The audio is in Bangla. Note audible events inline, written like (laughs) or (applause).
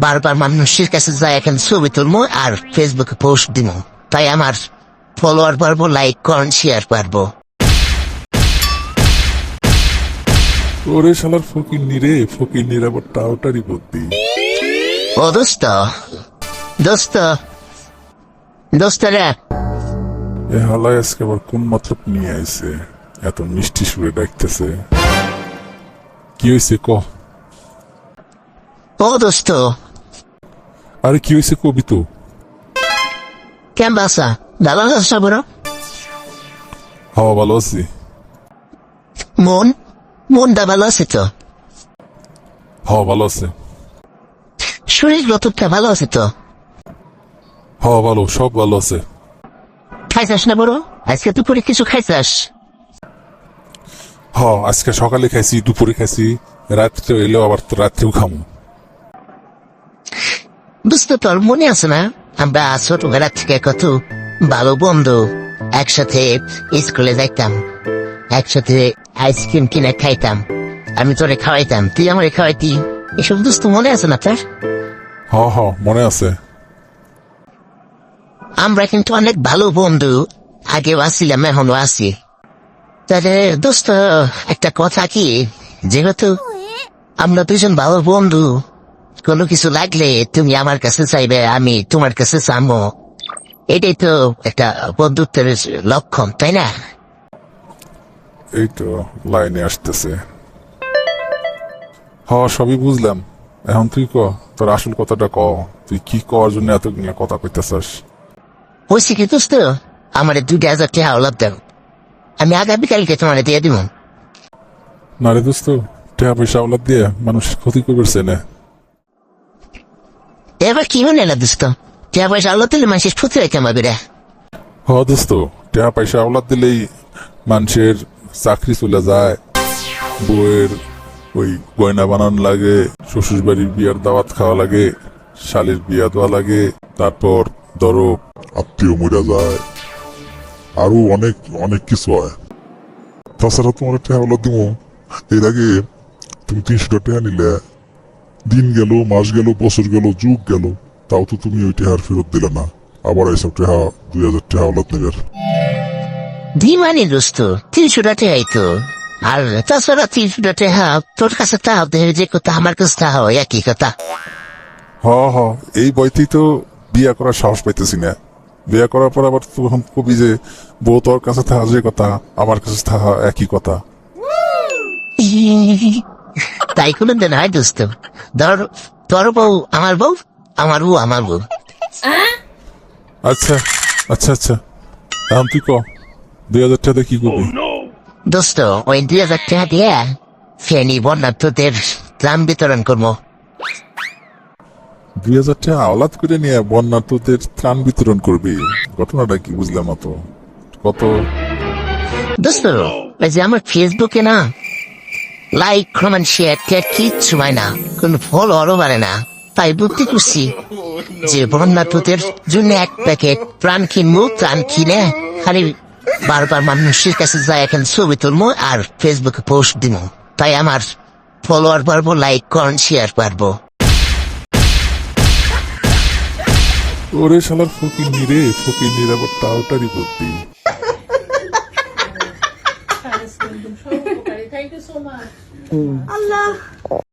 বারবার মানুষের কাছে যাই এখন ছবি তুলবো আর ফেসবুকে পোস্ট দিব তাই আমার ফলোয়ার পারব লাইক করেন শেয়ার পারব ওরে শালার ফকির নিরে ফকির নিরাপদ টাওটারি বুদ্ধি। ও দোস্ত দোস্ত দোস্ত রে। এ হালায় আজকে আবার কোন মতলব নিয়ে আইছে? এত মিষ্টি সুরে ডাকতেছে। কি হয়েছে ক? ও দোস্ত আরে কি হয়েছে কবি তো। কেমন আছা ভালো আছো বড়? হাওয়া ভালো আছি। মন? মনটা ভালো আছে তো? হাওয়া ভালো আছে। শরীর রতনটা ভালো আছে তো? হাওয়া ভালো সব ভালো আছে। খাইছাস না বড়? আজকে দুপুরে কিছু খাইছাস? হ আজকে সকালে খাইছি দুপুরে খাইছি রাত্রে এলেও আবার তো রাত্রেও খামো। বুঝতে তোর মনে আছে না? আমরা ছোটবেলা থেকে কত ভালো বন্ধু। একসাথে স্কুলে যাইতাম একসাথে আইসক্রিম কিনে খাইতাম আমি তোরে খাওয়াইতাম তুই আমারে খাওয়াইতি। এসব দোস্ত মনে আছে না তোর? হ হ মনে আছে। আমরা কিন্তু অনেক ভালো বন্ধু আগেও আসছিলাম এখনও আছি। তাহলে দোস্ত একটা কথা কি? যেহেতু আমরা দুজন ভালো বন্ধু কোনো কিছু লাগলে তুমি আমার কাছে চাইবে আমি তোমার কাছে চামো। এটাই তো একটা বন্ধুত্বের লক্ষণ তাই না? এই তো লাইনে আসতেছে। হ সবই বুঝলাম। এখন তুই ক? তোর আসল কথাটা ক। তুই কি করার জন্য এতগুলো কথা কইতেছাস? বলছি কি দোস্ত? আমার দুই হাজার টাকা ওলাপ দাও। আমি আগামীকালকে তোমার দিয়ে দিব না রে দোস্ত টাকা পয়সা ওলাদ দিয়ে মানুষ ক্ষতি করবে না না দোস্ত? টাকা পয়সা আলো তুলে মানুষের ফুতে রেখে আমাকে রে হ দোস্ত, টাকা পয়সা ওলাদ দিলেই মানুষের চাকরি চলে যায়। বউয়ের ওই গয়না বানানো লাগে শ্বশুর বাড়ির বিয়ার দাওয়াত খাওয়া লাগে, শালির বিয়া দেওয়া লাগে, তারপর ধরো আত্মীয় মরে যায়। আরও অনেক অনেক কিছু হয়। তাছাড়া তোমার টাকা হলো দিব এর আগে তুমি তিনশো টাকা নিলে দিন গেল মাস গেল বছর গেল যুগ গেল তাও তো তুমি ওই টাকার ফেরত দিলে না। আবার এইসব টাকা দুই হাজার টাকা হলো নেবে দি মানে দোস্ত তিনশো টাকাই তো। আর তাছাড়া তিনশো টাকা তোর কাছে তা হবে যে কথা আমার কাছে তা হয় একই কথা। হ হ এই বইতেই তো বিয়া করার সাহস পাইতেছি না। বিয়া করার পর আবার তখন কবি যে বউ তোর কাছে থাকা যে কথা আমার কাছে থাকা একই কথা। (laughs) তাই কোনো দিন হয় দোস্ত। ধর তোর বউ আমার বউ আমার বউ আমার বউ। আচ্ছা আচ্ছা আচ্ছা। এখন তুই ক দুই হাজার টাকা কি করবি? দোস্ত ওই দুই হাজার টাকা দিয়ে ফেনি বন্যার্থদের ত্রাণ বিতরণ করব। দুই হাজার টাকা আওলাদ করে নিয়ে বন্যার্থদের ত্রাণ বিতরণ করবি? ঘটনাটা কি বুঝলাম না তো। কত? দোস্ত ওই যে আমার ফেসবুকে না লাইক কমেন্ট শেয়ার টেয়ার কিচ্ছু হয় না। কোনো ফল আরও বাড়ে না। তাই বুদ্ধি করছি যে বন্যার্থদের জন্য এক প্যাকেট প্রাণ কিনবো, প্রাণ কিনে খালি বারবার মানুষের কাছে যাই এখন ছবি তুলবো আর ফেসবুকে পোস্ট দিব। তাই আমার ফলোয়ার পারব লাইক করেন শেয়ার পারব ওরে শালার ফকির নিরে ফকির নিরাপদ টাওটারি বুদ্ধি। you so much. Mm. Allah.